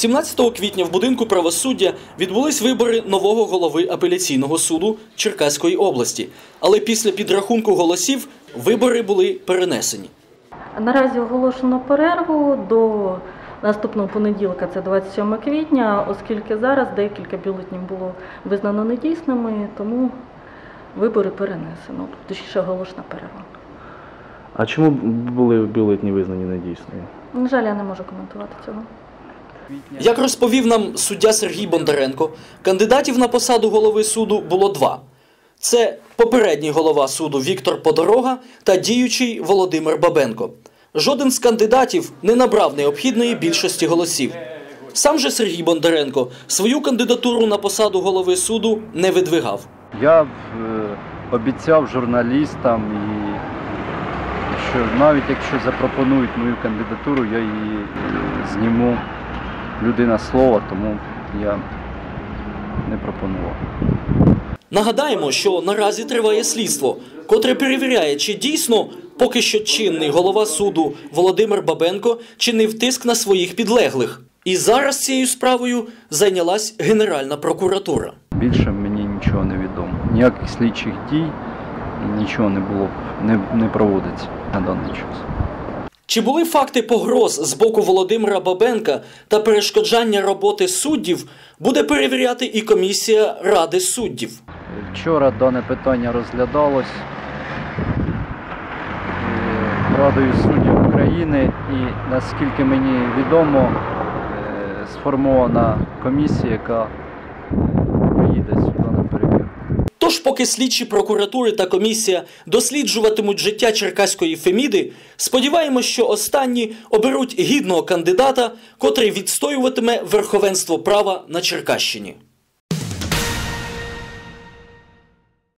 17 квітня в будинку правосуддя відбулись вибори нового голови апеляційного суду Черкаської області. Але після підрахунку голосів вибори були перенесені. Наразі оголошено перерву до наступного понеділка, це 27 квітня, оскільки зараз декілька бюлетнів було визнано недійсними, тому вибори перенесено, точніше оголошена перерва. А чому були бюлетні визнані недійсними? На жаль, я не можу коментувати цього. Як розповів нам суддя Сергій Бондаренко, кандидатів на посаду голови суду було два: це попередній голова суду Віктор Подорога та діючий Володимир Бабенко. Жоден з кандидатів не набрав необхідної більшості голосів. Сам же Сергій Бондаренко свою кандидатуру на посаду голови суду не видвигав. Я е, обіцяв журналістам, і що навіть якщо запропонують мою кандидатуру, я її зніму людина слова, тому я не пропонував. Нагадаємо, що наразі триває слідство, котре перевіряє, чи дійсно поки що чинний голова суду Володимир Бабенко чинив тиск на своїх підлеглих. І зараз цією справою зайнялась Генеральна прокуратура. Більше мені нічого не відомо. Ніяких слідчих дій нічого не було, не, не проводиться на даний час. Чи були факти погроз з боку Володимира Бабенка та перешкоджання роботи суддів, буде перевіряти і комісія Ради суддів. Вчора дане питання розглядалось е, Радою суддів України і наскільки мені відомо, е, сформована комісія, яка поїде на перевірку. Тож, поки слідчі прокуратури та комісія досліджуватимуть життя черкаської Феміди, сподіваємось, що останні оберуть гідного кандидата, котрий відстоюватиме верховенство права на Черкащині.